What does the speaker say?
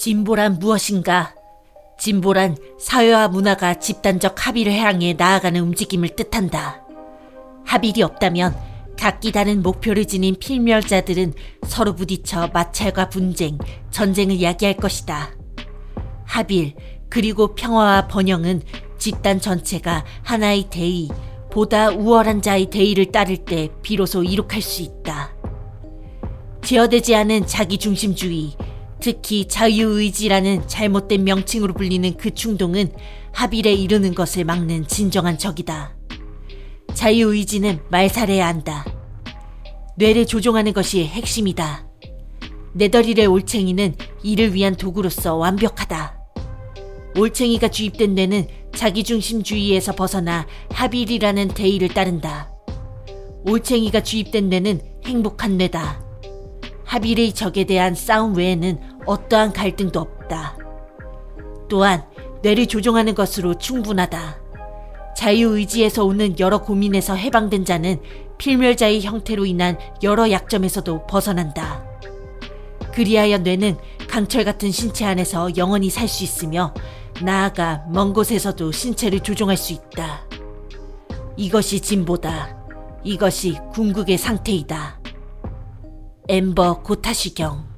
진보란 무엇인가? 진보란 사회와 문화가 집단적 합의를 향해 나아가는 움직임을 뜻한다. 합의이 없다면 각기 다른 목표를 지닌 필멸자들은 서로 부딪혀 마찰과 분쟁, 전쟁을 야기할 것이다. 합일, 그리고 평화와 번영은 집단 전체가 하나의 대의, 보다 우월한 자의 대의를 따를 때 비로소 이룩할 수 있다. 제어되지 않은 자기중심주의, 특히 자유의지라는 잘못된 명칭으로 불리는 그 충동은 합일에 이르는 것을 막는 진정한 적이다. 자유의지는 말살해야 한다. 뇌를 조종하는 것이 핵심이다. 네더릴의 올챙이는 이를 위한 도구로서 완벽하다. 올챙이가 주입된 뇌는 자기중심주의에서 벗어나 합일이라는 대의를 따른다. 올챙이가 주입된 뇌는 행복한 뇌다. 합일의 적에 대한 싸움 외에는 어떠한 갈등도 없다. 또한 뇌를 조종하는 것으로 충분하다. 자유의지에서 오는 여러 고민에서 해방된 자는 필멸자의 형태로 인한 여러 약점에서도 벗어난다. 그리하여 뇌는 강철 같은 신체 안에서 영원히 살 수 있으며 나아가 먼 곳에서도 신체를 조종할 수 있다. 이것이 진보다. 이것이 궁극의 상태이다. 엠버 고타시경